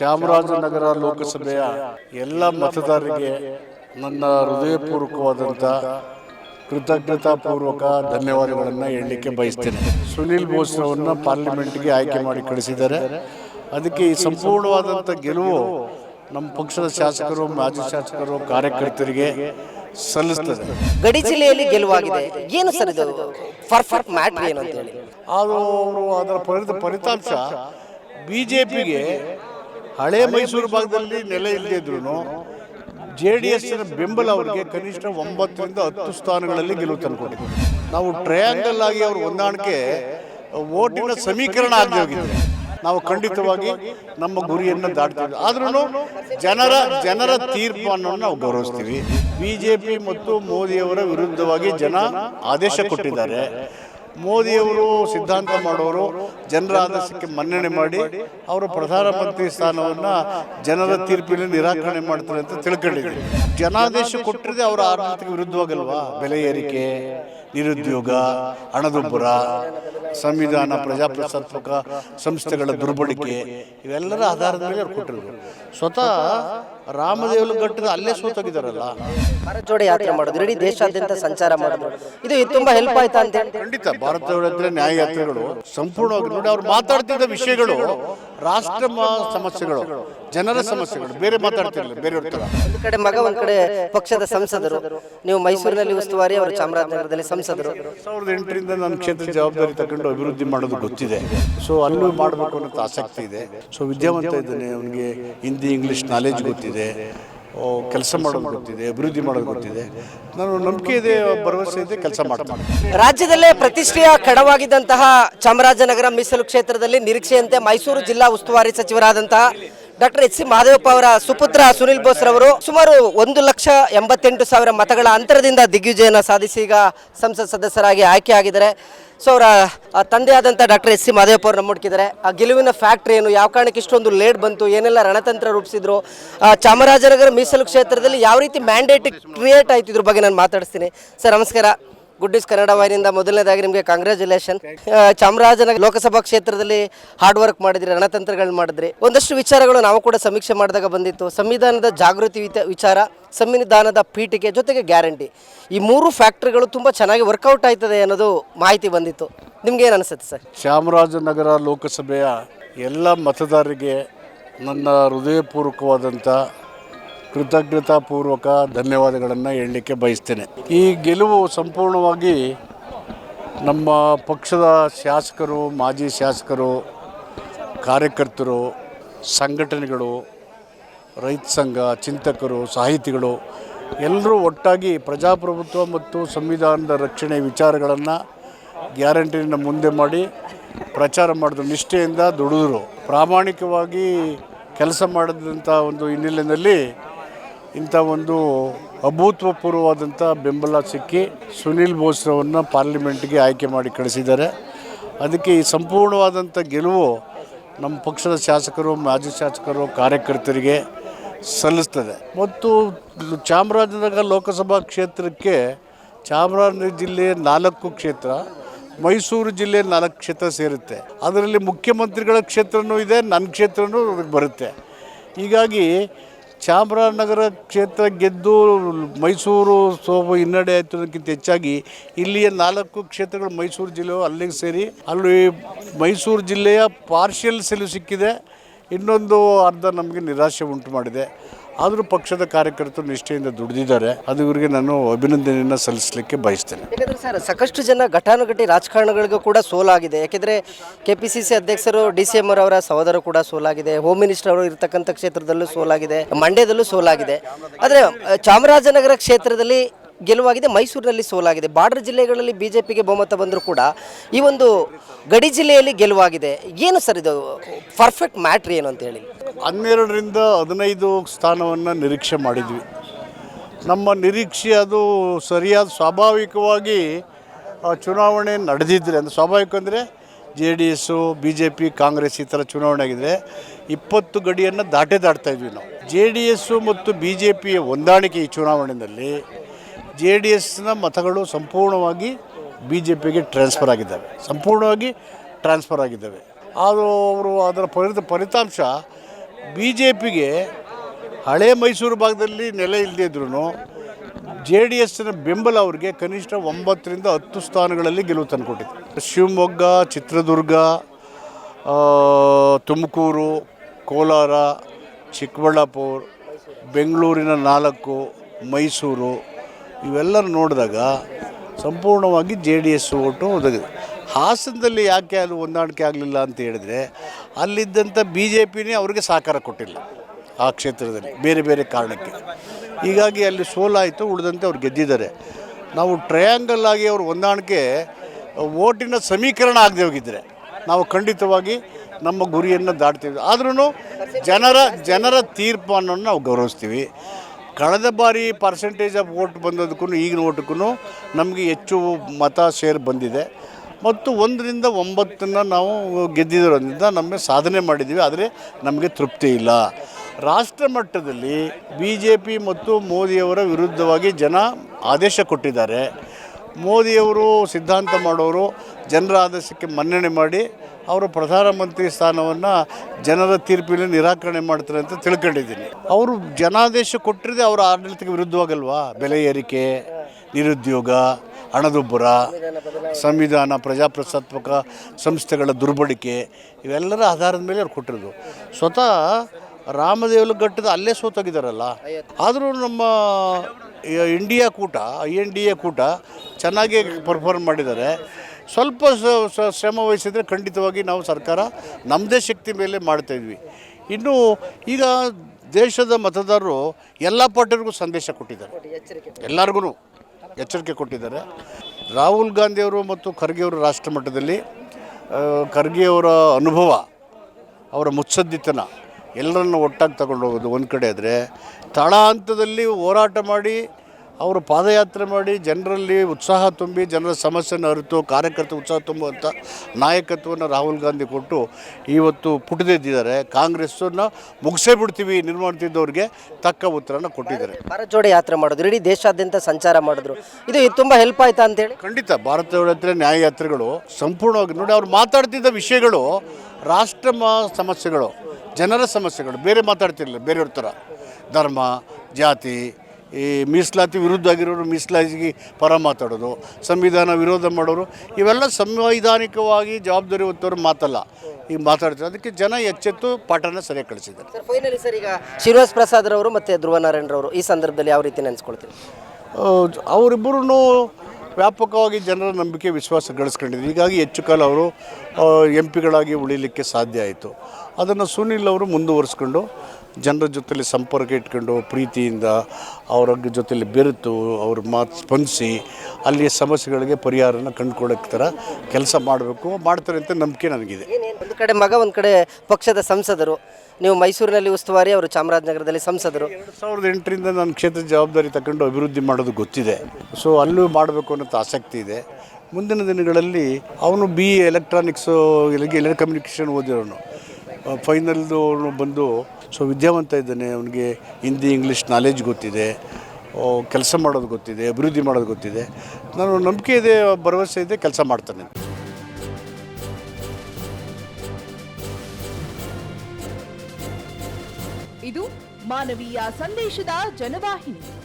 ಚಾಮರಾಜನಗರ ಲೋಕಸಭೆಯ ಎಲ್ಲ ಮತದಾರರಿಗೆ ನನ್ನ ಹೃದಯಪೂರ್ವಕವಾದಂಥ ಕೃತಜ್ಞತಾಪೂರ್ವಕ ಧನ್ಯವಾದಗಳನ್ನು ಹೇಳಲಿಕ್ಕೆ ಬಯಸ್ತೇನೆ. ಸುನೀಲ್ ಬೋಸ್ರವರನ್ನು ಪಾರ್ಲಿಮೆಂಟ್ಗೆ ಆಯ್ಕೆ ಮಾಡಿ ಕಳಿಸಿದ್ದಾರೆ. ಅದಕ್ಕೆ ಈ ಸಂಪೂರ್ಣವಾದಂಥ ಗೆಲುವು ನಮ್ಮ ಪಕ್ಷದ ಶಾಸಕರು ಮಾಜಿ ಶಾಸಕರು ಕಾರ್ಯಕರ್ತರಿಗೆ ಸಲ್ಲಿಸ್ತದೆ. ಗಡಿ ಜಿಲ್ಲೆಯಲ್ಲಿ ಗೆಲುವಾಗಿದೆ. ಏನು ಸರ್ ಇದು? ಪರ್ಫೆಕ್ಟ್ ಮ್ಯಾಟ್ರ್ ಏನು ಅಂತ ಹೇಳಿ? ಅದು ಅವರು ಅದರ ಫಲಿತ ಫಲಿತಾಂಶ ಬಿ ಜೆ ಪಿಗೆ ಹಳೆ ಮೈಸೂರು ಭಾಗದಲ್ಲಿ ನೆಲೆ ಇಲ್ಲದಿದ್ರು ಜೆ ಡಿ ಎಸ್ನ ಬೆಂಬಲ ಅವರಿಗೆ ಕನಿಷ್ಠ ಒಂಬತ್ತರಿಂದ ಹತ್ತು ಸ್ಥಾನಗಳಲ್ಲಿ ಗೆಲುವು ತಂದುಕೊಂಡಿದೆ ನಾವು ಟ್ರಯಾಂಗಲ್ ಆಗಿ ಅವ್ರ ಹೊಂದಾಣಿಕೆ, ಓಟಿನ ಸಮೀಕರಣ ಆಗದೆ ಹೋಗಿದೆ. ನಾವು ಖಂಡಿತವಾಗಿ ನಮ್ಮ ಗುರಿಯನ್ನು ದಾಟ್ತೀವಿ. ಆದ್ರೂ ಜನರ ಜನರ ತೀರ್ಪನ್ನು ನಾವು ಗೌರವಿಸ್ತೀವಿ. ಬಿ ಜೆ ಪಿ ಮತ್ತು ಮೋದಿಯವರ ವಿರುದ್ಧವಾಗಿ ಜನ ಆದೇಶ ಕೊಟ್ಟಿದ್ದಾರೆ. ಮೋದಿಯವರು ಸಿದ್ಧಾಂತ ಮಾಡೋರು, ಜನರ ಆದರ್ಶಕ್ಕೆ ಮನ್ನಣೆ ಮಾಡಿ ಅವರು ಪ್ರಧಾನಮಂತ್ರಿ ಸ್ಥಾನವನ್ನು ಜನರ ತೀರ್ಪಿನ ನಿರಾಕರಣೆ ಮಾಡ್ತಾರೆ ಅಂತ ತಿಳ್ಕೊಂಡಿದ್ದೀವಿ ಜನಾದೇಶ ಕೊಟ್ಟಿರದೆ ಅವರ ಆರ್ಥಿಕ ವಿರುದ್ಧವಾಗಲ್ವಾ? ಬೆಲೆ ಏರಿಕೆ, ನಿರುದ್ಯೋಗ, ಹಣದುಬ್ಬರ, ಸಂವಿಧಾನ ಪ್ರಜಾಪ್ರಸತ್ವಕ ಸಂಸ್ಥೆಗಳ ದುರ್ಬಳಕೆ, ಇವೆಲ್ಲರ ಆಧಾರದ ಮೇಲೆ ಅವ್ರು ಕೊಟ್ಟಿರೋದು. ಸ್ವತಃ ರಾಮದೇವಲು ಘಟ್ಟದ ಅಲ್ಲೇ ಸೋತೋಗಿದಾರಲ್ಲ ಭಾರತ್ ಜೋಡಿ ಯಾತ್ರೆ ಮಾಡೋದು ಇಡೀ ದೇಶಾದ್ಯಂತ ಸಂಚಾರ ಮಾಡೋದು. ಇದು ತುಂಬಾ ಹೆಲ್ಪ್ ಆಯ್ತಾ ಅಂತ ಹೇಳಿ. ಖಂಡಿತ ಭಾರತ ನ್ಯಾಯ ಯಾತ್ರೆಗಳು ಸಂಪೂರ್ಣವಾಗಿ ನೋಡಿ ಅವ್ರು ಮಾತಾಡ್ತಿದ್ದ ವಿಷಯಗಳು ರಾಷ್ಟ್ರ ಸಮಸ್ಯೆಗಳು ಜನರ ಸಮಸ್ಯೆಗಳು ಬೇರೆ ಮಾತಾಡ್ತಿರಲಿಲ್ಲ ಬೇರೆ ಒಂದು ಕಡೆ ಮಗ ಒಂದ್ ಕಡೆ ಪಕ್ಷದ ಸಂಸದರು. ನೀವು ಮೈಸೂರಿನಲ್ಲಿ ಉಸ್ತುವಾರಿ ಅವರು ಚಾಮರಾಜನಗರದಲ್ಲಿ ಸಂಸದರು. ಸಾವಿರದ ಎಂಟರಿಂದ ನನ್ನ ಕ್ಷೇತ್ರ ಜವಾಬ್ದಾರಿ ತಗೊಂಡು ಅಭಿವೃದ್ಧಿ ಮಾಡೋದು ಗೊತ್ತಿದೆ. ಸೊ ಅಲ್ಲೂ ಮಾಡಬೇಕು ಅನ್ನೋ ಆಸಕ್ತಿ ಇದೆ. ಸೊ ವಿದ್ಯಾವಂತ ಇದ್ದಾನೆ ಅವನಿಗೆ ಹಿಂದಿ ಇಂಗ್ಲಿಷ್ ನಾಲೆಜ್ ಗೊತ್ತಿದೆ. ಕೆಲಸ ಮಾಡೋದು ಗೊತ್ತಿದೆ, ಅಭಿವೃದ್ಧಿ ಮಾಡೋದು ಗೊತ್ತಿದೆ. ನಾನು ನಂಬಿಕೆ ಇದೆ, ಭರವಸೆ ಇದೆ, ಕೆಲಸ ಮಾಡ್ತಾನೆ. ರಾಜ್ಯದಲ್ಲೇ ಪ್ರತಿಷ್ಠೆಯ ಕಡವಾಗಿದ್ದಂತಹ ಚಾಮರಾಜನಗರ ಮೀಸಲು ಕ್ಷೇತ್ರದಲ್ಲಿ ನಿರೀಕ್ಷೆಯಂತೆ ಮೈಸೂರು ಜಿಲ್ಲಾ ಉಸ್ತುವಾರಿ ಸಚಿವರಾದಂತಹ ಡಾಕ್ಟರ್ ಎಚ್ ಸಿ ಮಹದೇವಪ್ಪ ಅವರ ಸುಪುತ್ರ ಸುನಿಲ್ ಬೋಸ್ ರವರು ಸುಮಾರು ಒಂದು ಲಕ್ಷ ಎಂಬತ್ತೆಂಟು ಸಾವಿರ ಮತಗಳ ಅಂತರದಿಂದ ದಿಗ್ವಿಜಯನ ಸಾಧಿಸಿ ಈಗ ಸಂಸತ್ ಸದಸ್ಯರಾಗಿ ಆಯ್ಕೆ ಆಗಿದ್ದಾರೆ. ಸೊ ಅವರ ತಂದೆಯಾದಂಥ ಡಾಕ್ಟರ್ ಎಸ್ ಸಿ ಮಾದೇವಪ್ಪ ಅವರು ನಮ್ಮೊಟ್ಟಿದ್ದಾರೆ ಆ ಗೆಲುವಿನ ಫ್ಯಾಕ್ಟ್ರಿ ಏನು, ಯಾವ ಕಾರಣಕ್ಕೆ ಇಷ್ಟೊಂದು ಲೇಟ್ ಬಂತು, ಏನೆಲ್ಲ ರಣತಂತ್ರ ರೂಪಿಸಿದ್ರು ಚಾಮರಾಜನಗರ ಮೀಸಲು ಕ್ಷೇತ್ರದಲ್ಲಿ ಯಾವ ರೀತಿ ಮ್ಯಾಂಡೇಟ್ ಕ್ರಿಯೇಟ್ ಆಯ್ತು ಇದ್ರ ಬಗ್ಗೆ ನಾನು ಮಾತಾಡಿಸ್ತೀನಿ. ಸರ್ ನಮಸ್ಕಾರ. ಗುಡ್ ಕನ್ನಡ ವಾಹಿನಿಯಿಂದ ಮೊದಲನೇದಾಗಿ ನಿಮಗೆ ಕಾಂಗ್ರ್ಯಾಚುಲೇಷನ್ ಚಾಮರಾಜನಗರ ಲೋಕಸಭಾ ಕ್ಷೇತ್ರದಲ್ಲಿ ಹಾರ್ಡ್ ವರ್ಕ್ ಮಾಡಿದ್ರಿ, ರಣತಂತ್ರಗಳನ್ನ ಮಾಡಿದ್ರಿ. ಒಂದಷ್ಟು ವಿಚಾರಗಳು ನಾವು ಕೂಡ ಸಮೀಕ್ಷೆ ಮಾಡಿದಾಗ ಬಂದಿತ್ತು. ಸಂವಿಧಾನದ ಜಾಗೃತಿ ವಿಚಾರ, ಸಂವಿಧಾನದ ಪೀಠಿಕೆ ಜೊತೆಗೆ ಗ್ಯಾರಂಟಿ. ಈ ಮೂರು ಫ್ಯಾಕ್ಟ್ರಿಗಳು ತುಂಬ ಚೆನ್ನಾಗಿ ವರ್ಕೌಟ್ ಆಯ್ತದೆ ಅನ್ನೋದು ಮಾಹಿತಿ ಬಂದಿತ್ತು. ನಿಮ್ಗೆ ಏನು ಅನಿಸುತ್ತೆ ಸರ್? ಚಾಮರಾಜನಗರ ಲೋಕಸಭೆಯ ಎಲ್ಲ ಮತದಾರರಿಗೆ ನನ್ನ ಹೃದಯಪೂರ್ವಕವಾದಂಥ ಕೃತಜ್ಞತಾಪೂರ್ವಕ ಧನ್ಯವಾದಗಳನ್ನು ಹೇಳಲಿಕ್ಕೆ ಬಯಸ್ತೇನೆ. ಈ ಗೆಲುವು ಸಂಪೂರ್ಣವಾಗಿ ನಮ್ಮ ಪಕ್ಷದ ಶಾಸಕರು, ಮಾಜಿ ಶಾಸಕರು, ಕಾರ್ಯಕರ್ತರು, ಸಂಘಟನೆಗಳು, ರೈತ ಸಂಘ, ಚಿಂತಕರು, ಸಾಹಿತಿಗಳು ಎಲ್ಲರೂ ಒಟ್ಟಾಗಿ ಪ್ರಜಾಪ್ರಭುತ್ವ ಮತ್ತು ಸಂವಿಧಾನದ ರಕ್ಷಣೆ ವಿಚಾರಗಳನ್ನು ಗ್ಯಾರಂಟಿನ ಮುಂದೆ ಮಾಡಿ ಪ್ರಚಾರ ಮಾಡಿದ್ರು. ನಿಷ್ಠೆಯಿಂದ ದುಡಿದ್ರು. ಪ್ರಾಮಾಣಿಕವಾಗಿ ಕೆಲಸ ಮಾಡಿದಂಥ ಒಂದು ಹಿನ್ನೆಲೆಯಲ್ಲಿ ಇಂಥ ಒಂದು ಅಭೂತಪೂರ್ವವಾದಂಥ ಬೆಂಬಲ ಸಿಕ್ಕಿ ಸುನೀಲ್ ಬೋಸ್ರವನ್ನು ಪಾರ್ಲಿಮೆಂಟ್ಗೆ ಆಯ್ಕೆ ಮಾಡಿ ಕಳಿಸಿದ್ದಾರೆ. ಅದಕ್ಕೆ ಈ ಸಂಪೂರ್ಣವಾದಂಥ ಗೆಲುವು ನಮ್ಮ ಪಕ್ಷದ ಶಾಸಕರು, ಮಾಜಿ ಶಾಸಕರು, ಕಾರ್ಯಕರ್ತರಿಗೆ ಸಲ್ಲಿಸ್ತದೆ. ಮತ್ತು ಚಾಮರಾಜನಗರ ಲೋಕಸಭಾ ಕ್ಷೇತ್ರಕ್ಕೆ ಚಾಮರಾಜನಗರ ಜಿಲ್ಲೆ ನಾಲ್ಕು ಕ್ಷೇತ್ರ, ಮೈಸೂರು ಜಿಲ್ಲೆ ನಾಲ್ಕು ಕ್ಷೇತ್ರ ಸೇರುತ್ತೆ. ಅದರಲ್ಲಿ ಮುಖ್ಯಮಂತ್ರಿಗಳ ಕ್ಷೇತ್ರನೂ ಇದೆ, ನನ್ನ ಕ್ಷೇತ್ರನೂ ಬರುತ್ತೆ. ಹೀಗಾಗಿ ಚಾಮರಾಜನಗರ ಕ್ಷೇತ್ರ ಗೆದ್ದು ಮೈಸೂರು ಸೋಬು ಹಿನ್ನಡೆ ಆಯಿತು ಹೆಚ್ಚಾಗಿ ಇಲ್ಲಿಯ ನಾಲ್ಕು ಕ್ಷೇತ್ರಗಳು ಮೈಸೂರು ಜಿಲ್ಲೆಯು ಅಲ್ಲಿಗೆ ಸೇರಿ ಅಲ್ಲಿ ಮೈಸೂರು ಜಿಲ್ಲೆಯ ಪಾರ್ಷಿಯಲ್ ಸೆಲು ಸಿಕ್ಕಿದೆ. ಇನ್ನೊಂದು ಅರ್ಧ ನಮಗೆ ನಿರಾಶೆ ಉಂಟು ಮಾಡಿದೆ. ಆದರೂ ಪಕ್ಷದ ಕಾರ್ಯಕರ್ತರು ನಿಷ್ಠೆಯಿಂದ ದುಡಿದಿದ್ದಾರೆ. ಅದು ಇವರಿಗೆ ನಾನು ಅಭಿನಂದನೆಯನ್ನು ಸಲ್ಲಿಸಲಿಕ್ಕೆ ಬಯಸ್ತೇನೆ. ಯಾಕಂದ್ರೆ ಸರ್, ಸಾಕಷ್ಟು ಜನ ಘಟಾನುಘಟಿ ರಾಜಕಾರಣಗಳಿಗೂ ಕೂಡ ಸೋಲಾಗಿದೆ. ಯಾಕೆಂದರೆ ಕೆ ಪಿ ಸಿ ಸಿ ಅಧ್ಯಕ್ಷರು, ಡಿ ಸಿ ಎಂ ಅವರ ಸಹೋದರ ಕೂಡ ಸೋಲಾಗಿದೆ. ಹೋಮ್ ಮಿನಿಸ್ಟರ್ ಅವರು ಇರತಕ್ಕಂಥ ಕ್ಷೇತ್ರದಲ್ಲೂ ಸೋಲಾಗಿದೆ. ಮಂಡ್ಯದಲ್ಲೂ ಸೋಲಾಗಿದೆ. ಆದರೆ ಚಾಮರಾಜನಗರ ಕ್ಷೇತ್ರದಲ್ಲಿ ಗೆಲುವಾಗಿದೆ, ಮೈಸೂರಿನಲ್ಲಿ ಸೋಲಾಗಿದೆ. ಬಾರ್ಡರ್ ಜಿಲ್ಲೆಗಳಲ್ಲಿ ಬಿ ಜೆ ಪಿಗೆ ಬಹುಮತ ಬಂದರೂ ಕೂಡ ಈ ಒಂದು ಗಡಿ ಜಿಲ್ಲೆಯಲ್ಲಿ ಗೆಲುವಾಗಿದೆ. ಏನು ಸರ್ ಇದು? ಪರ್ಫೆಕ್ಟ್ ಮ್ಯಾಟ್ರ್ ಏನು ಅಂತ ಹೇಳಿ. ಹನ್ನೆರಡರಿಂದ ಹದಿನೈದು ಸ್ಥಾನವನ್ನು ನಿರೀಕ್ಷೆ ಮಾಡಿದ್ವಿ. ನಮ್ಮ ನಿರೀಕ್ಷೆ ಅದು ಸರಿಯಾದ ಸ್ವಾಭಾವಿಕವಾಗಿ ಚುನಾವಣೆ ನಡೆದಿದ್ದರೆ ಅಂದರೆ ಸ್ವಾಭಾವಿಕ ಅಂದರೆ J D S, B J P, Congress ಈ ಥರ ಚುನಾವಣೆ ಆಗಿದೆ ಇಪ್ಪತ್ತು ಗಡಿಯನ್ನು ದಾಟೇ ದಾಟ್ತಾ ಇದ್ವಿ ನಾವು. ಜೆ ಡಿ ಎಸ್ಸು ಮತ್ತು ಬಿ ಜೆ ಪಿಯ ಹೊಂದಾಣಿಕೆ ಈ ಚುನಾವಣೆಯಲ್ಲಿ ಜೆ ಡಿ ಎಸ್ನ ಮತಗಳು ಸಂಪೂರ್ಣವಾಗಿ ಬಿ ಜೆ ಪಿಗೆ ಟ್ರಾನ್ಸ್ಫರ್ ಆಗಿದ್ದಾವೆ. ಸಂಪೂರ್ಣವಾಗಿ ಟ್ರಾನ್ಸ್ಫರ್ ಆಗಿದ್ದಾವೆ. ಆದರೂ ಅವರು ಅದರ ಫಲಿತ ಫಲಿತಾಂಶ ಬಿ ಜೆ ಪಿಗೆ ಹಳೆ ಮೈಸೂರು ಭಾಗದಲ್ಲಿ ನೆಲೆ ಇಲ್ಲದೇ ಇದ್ರೂ ಜೆ ಡಿ ಎಸ್ನ ಬೆಂಬಲ ಅವ್ರಿಗೆ ಕನಿಷ್ಠ ಒಂಬತ್ತರಿಂದ ಹತ್ತು ಸ್ಥಾನಗಳಲ್ಲಿ ಗೆಲುವು ತಂದುಕೊಟ್ಟಿದೆ ಶಿವಮೊಗ್ಗ, ಚಿತ್ರದುರ್ಗ ತುಮಕೂರು, ಕೋಲಾರ, ಚಿಕ್ಕಬಳ್ಳಾಪುರ, ಬೆಂಗಳೂರಿನ ನಾಲ್ಕು, ಮೈಸೂರು ಇವೆಲ್ಲ ನೋಡಿದಾಗ ಸಂಪೂರ್ಣವಾಗಿ ಜೆ ಡಿ ಎಸ್ ಓಟು ಒದಗಿದೆ. ಹಾಸನದಲ್ಲಿ ಯಾಕೆ ಅಲ್ಲಿ ಹೊಂದಾಣಿಕೆ ಆಗಲಿಲ್ಲ ಅಂತ ಹೇಳಿದ್ರೆ ಅಲ್ಲಿದ್ದಂಥ ಬಿ ಜೆ ಪಿನೇ ಅವ್ರಿಗೆ ಸಹಕಾರ ಕೊಟ್ಟಿಲ್ಲ ಆ ಕ್ಷೇತ್ರದಲ್ಲಿ ಬೇರೆ ಬೇರೆ ಕಾರಣಕ್ಕೆ. ಹೀಗಾಗಿ ಅಲ್ಲಿ ಸೋಲಾಯಿತು, ಉಳಿದಂತೆ ಅವ್ರು ಗೆದ್ದಿದ್ದಾರೆ. ನಾವು ಟ್ರಯಾಂಗಲ್ ಆಗಿ ಅವ್ರ ಹೊಂದಾಣಿಕೆ ಓಟಿನ ಸಮೀಕರಣ ಆಗದೆ ಹೋಗಿದ್ದರೆ ನಾವು ಖಂಡಿತವಾಗಿ ನಮ್ಮ ಗುರಿಯನ್ನು ದಾಟ್ತೀವಿ. ಆದ್ರೂ ಜನರ ಜನರ ತೀರ್ಪನ್ನು ನಾವು ಗೌರವಿಸ್ತೀವಿ. ಕಳೆದ ಬಾರಿ ಪರ್ಸೆಂಟೇಜ್ ಆಫ್ ವೋಟ್ ಬಂದದಕ್ಕೂ ಈಗಿನ ಓಟಕ್ಕೂ ನಮಗೆ ಹೆಚ್ಚು ಮತ ಶೇರ್ ಬಂದಿದೆ. ಮತ್ತು ಒಂದರಿಂದ ಒಂಬತ್ತನ್ನು ನಾವು ಗೆದ್ದಿರೋದ್ರಿಂದ ನಮಗೆ ಸಾಧನೆ ಮಾಡಿದ್ದೀವಿ, ಆದರೆ ನಮಗೆ ತೃಪ್ತಿ ಇಲ್ಲ. ರಾಷ್ಟ್ರ ಮಟ್ಟದಲ್ಲಿ ಬಿ ಜೆ ಪಿ ಮತ್ತು ಮೋದಿಯವರ ವಿರುದ್ಧವಾಗಿ ಜನ ಆದೇಶ ಕೊಟ್ಟಿದ್ದಾರೆ. ಮೋದಿಯವರು ಸಿದ್ಧಾಂತ ಮಾಡೋರು, ಜನರ ಆದೇಶಕ್ಕೆ ಮನ್ನಣೆ ಮಾಡಿ ಅವರು ಪ್ರಧಾನಮಂತ್ರಿ ಸ್ಥಾನವನ್ನು ಜನರ ತೀರ್ಪಿನ ನಿರಾಕರಣೆ ಮಾಡ್ತಾರೆ ಅಂತ ತಿಳ್ಕೊಂಡಿದ್ದೀನಿ. ಅವರು ಜನಾದೇಶ ಕೊಟ್ಟಿರದೆ ಅವರ ಆಡಳಿತಕ್ಕೆ ವಿರುದ್ಧವಾಗಲ್ವಾ? ಬೆಲೆ ಏರಿಕೆ, ನಿರುದ್ಯೋಗ ಹಣದುಬ್ಬರ, ಸಂವಿಧಾನ ಪ್ರಜಾಪ್ರಸತ್ವಕ ಸಂಸ್ಥೆಗಳ ದುರ್ಬಳಕೆ, ಇವೆಲ್ಲರ ಆಧಾರದ ಮೇಲೆ ಅವ್ರು ಕೊಟ್ಟಿರೋದು. ಸ್ವತಃ ರಾಮದೇವಲ ಘಟ್ಟದ ಅಲ್ಲೇ ಸೋತೋಗಿದ್ದಾರಲ್ಲ. ಆದರೂ ನಮ್ಮ ಇಂಡಿಯಾ ಕೂಟ ಐ ಎನ್ ಡಿ ಎ ಕೂಟ ಚೆನ್ನಾಗಿ ಪರ್ಫಾರ್ಮ್ ಮಾಡಿದ್ದಾರೆ. ಸ್ವಲ್ಪ ಶ್ರಮ ವಹಿಸಿದರೆ ಖಂಡಿತವಾಗಿ ನಾವು ಸರ್ಕಾರ ನಮ್ಮದೇ ಶಕ್ತಿ ಮೇಲೆ ಮಾಡ್ತಾಯಿದ್ವಿ ಇನ್ನು ಈಗ ದೇಶದ ಮತದಾರರು ಎಲ್ಲ ಪಾರ್ಟಿಯವ್ರಿಗೂ ಸಂದೇಶ ಕೊಟ್ಟಿದ್ದಾರೆ. ಎಲ್ಲರಿಗೂ ಎಚ್ಚರಿಕೆ ಕೊಟ್ಟಿದ್ದಾರೆ. ರಾಹುಲ್ ಗಾಂಧಿಯವರು ಮತ್ತು ಖರ್ಗೆಯವರು ರಾಷ್ಟ್ರ ಮಟ್ಟದಲ್ಲಿ ಖರ್ಗೆಯವರ ಅನುಭವ, ಅವರ ಮುತ್ಸದ್ದಿತನ ಎಲ್ಲರನ್ನು ಒಟ್ಟಾಗಿ ತಗೊಂಡು ಹೋಗೋದು ಒಂದು ಕಡೆ ಆದರೆ ತಳ ಹಂತದಲ್ಲಿ ಹೋರಾಟ ಮಾಡಿ ಅವರು ಪಾದಯಾತ್ರೆ ಮಾಡಿ ಜನರಲ್ಲಿ ಉತ್ಸಾಹ ತುಂಬಿ ಜನರ ಸಮಸ್ಯೆಯನ್ನು ಅರಿತು ಕಾರ್ಯಕರ್ತ ಉತ್ಸಾಹ ತುಂಬುವಂಥ ನಾಯಕತ್ವವನ್ನು ರಾಹುಲ್ ಗಾಂಧಿ ಕೊಟ್ಟು ಇವತ್ತು ಪುಟಿದೆದ್ದಿದ್ದಾರೆ ಕಾಂಗ್ರೆಸ್ಸನ್ನು ಮುಗಿಸೇ ಬಿಡ್ತೀವಿ ನಿರ್ಮಾಣ್ತಿದ್ದವ್ರಿಗೆ ತಕ್ಕ ಉತ್ತರನ ಕೊಟ್ಟಿದ್ದಾರೆ. ಭಾರತ ಜೋಡಿ ಯಾತ್ರೆ ಮಾಡಿದ್ರು ಇಡೀ ದೇಶಾದ್ಯಂತ ಸಂಚಾರ ಮಾಡಿದ್ರು ಇದು ತುಂಬ ಹೆಲ್ಪ್ ಆಯ್ತಾ ಅಂತೇಳಿ ಖಂಡಿತ ಭಾರತ ನ್ಯಾಯ ಯಾತ್ರೆಗಳು ಸಂಪೂರ್ಣವಾಗಿ ನೋಡಿ ಅವ್ರು ಮಾತಾಡ್ತಿದ್ದ ವಿಷಯಗಳು ರಾಷ್ಟ್ರ ಮ- ಸಮಸ್ಯೆಗಳು ಜನರ ಸಮಸ್ಯೆಗಳು ಬೇರೆ ಮಾತಾಡ್ತಿರಲಿಲ್ಲ ಬೇರೆಯವ್ರ ಥರ. ಧರ್ಮ ಜಾತಿ ಈ ಮೀಸಲಾತಿ ವಿರುದ್ಧ ಆಗಿರೋರು ಮೀಸಲಾತಿಗೆ ಪರ ಮಾತಾಡೋದು ಸಂವಿಧಾನ ವಿರೋಧ ಮಾಡೋರು ಇವೆಲ್ಲ ಸಂವಿಧಾನಿಕವಾಗಿ ಜವಾಬ್ದಾರಿ ಹೊತ್ತವರು ಮಾತಲ್ಲ ಈಗ ಮಾತಾಡ್ತಾರೆ. ಅದಕ್ಕೆ ಜನ ಎಚ್ಚೆತ್ತು ಪಾಠನ ಸರಿಯಾಗಿ ಕಳಿಸಿದ್ದಾರೆ. ಸರ್ ಫೈನಲಿ ಸರ್ ಈಗ ಶ್ರೀನಿವಾಸ್ ಪ್ರಸಾದ್ ರವರು ಮತ್ತು ಧ್ರುವನಾರಾಯಣರವರು ಈ ಸಂದರ್ಭದಲ್ಲಿ ಯಾವ ರೀತಿ ನೆನೆಸ್ಕೊಳ್ತೀವಿ ಅವರಿಬ್ಬರೂ ವ್ಯಾಪಕವಾಗಿ ಜನರ ನಂಬಿಕೆ ವಿಶ್ವಾಸ ಗಳಿಸ್ಕೊಂಡಿದ್ರು ಹೀಗಾಗಿ ಹೆಚ್ಚು ಕಾಲ ಅವರು ಎಂ ಪಿಗಳಾಗಿ ಉಳಿಲಿಕ್ಕೆ ಸಾಧ್ಯ ಆಯಿತು. ಅದನ್ನು ಸುನಿಲ್ ಅವರು ಮುಂದುವರಿಸ್ಕೊಂಡು ಜನರ ಜೊತೆಲಿ ಸಂಪರ್ಕ ಇಟ್ಕೊಂಡು ಪ್ರೀತಿಯಿಂದ ಅವರ ಜೊತೆಲಿ ಬೆರೆತು ಅವ್ರ ಮಾತು ಸ್ಪಂದಿಸಿ ಅಲ್ಲಿಯ ಸಮಸ್ಯೆಗಳಿಗೆ ಪರಿಹಾರನ ಕಂಡುಕೊಳ್ಳೋಕ್ಕೆ ಥರ ಕೆಲಸ ಮಾಡಬೇಕು ಮಾಡ್ತಾರೆ ಅಂತ ನಂಬಿಕೆ ನನಗಿದೆ. ಒಂದು ಕಡೆ ಮಗ ಒಂದು ಕಡೆ ಪಕ್ಷದ ಸಂಸದರು. ನೀವು ಮೈಸೂರಿನಲ್ಲಿ ಉಸ್ತುವಾರಿ ಅವರು ಚಾಮರಾಜನಗರದಲ್ಲಿ ಸಂಸದರು. ಎರಡು ಸಾವಿರದ ಎಂಟರಿಂದ ನನ್ನ ಕ್ಷೇತ್ರದ ಜವಾಬ್ದಾರಿ ತಗೊಂಡು ಅಭಿವೃದ್ಧಿ ಮಾಡೋದು ಗೊತ್ತಿದೆ. ಸೊ ಅಲ್ಲೂ ಮಾಡಬೇಕು ಅನ್ನೋದು ಆಸಕ್ತಿ ಇದೆ. ಮುಂದಿನ ದಿನಗಳಲ್ಲಿ ಅವನು ಬಿ ಎಲೆಕ್ಟ್ರಾನಿಕ್ಸು ಎಲೆಕ್ಟ್ರಾನಿಕ್ ಕಮ್ಯುನಿಕೇಷನ್ ಓದಿರೋನು. ಫೈನಲ್ದು ಅವನು ಬಂದು, ಸೊ, ವಿದ್ಯಾವಂತ ಇದ್ದಾನೆ. ಅವನಿಗೆ ಹಿಂದಿ ಇಂಗ್ಲೀಷ್ ನಾಲೆಜ್ ಗೊತ್ತಿದೆ. ಕೆಲಸ ಮಾಡೋದು ಗೊತ್ತಿದೆ. ಅಭಿವೃದ್ಧಿ ಮಾಡೋದು ಗೊತ್ತಿದೆ. ನಾನು ನಂಬಿಕೆ ಇದೆ, ಭರವಸೆ ಇದೆ, ಕೆಲಸ ಮಾಡ್ತಾನೆ. ಇದು ಮಾನವೀಯ ಸಂದೇಶದ ಜನವಾಹಿನಿ.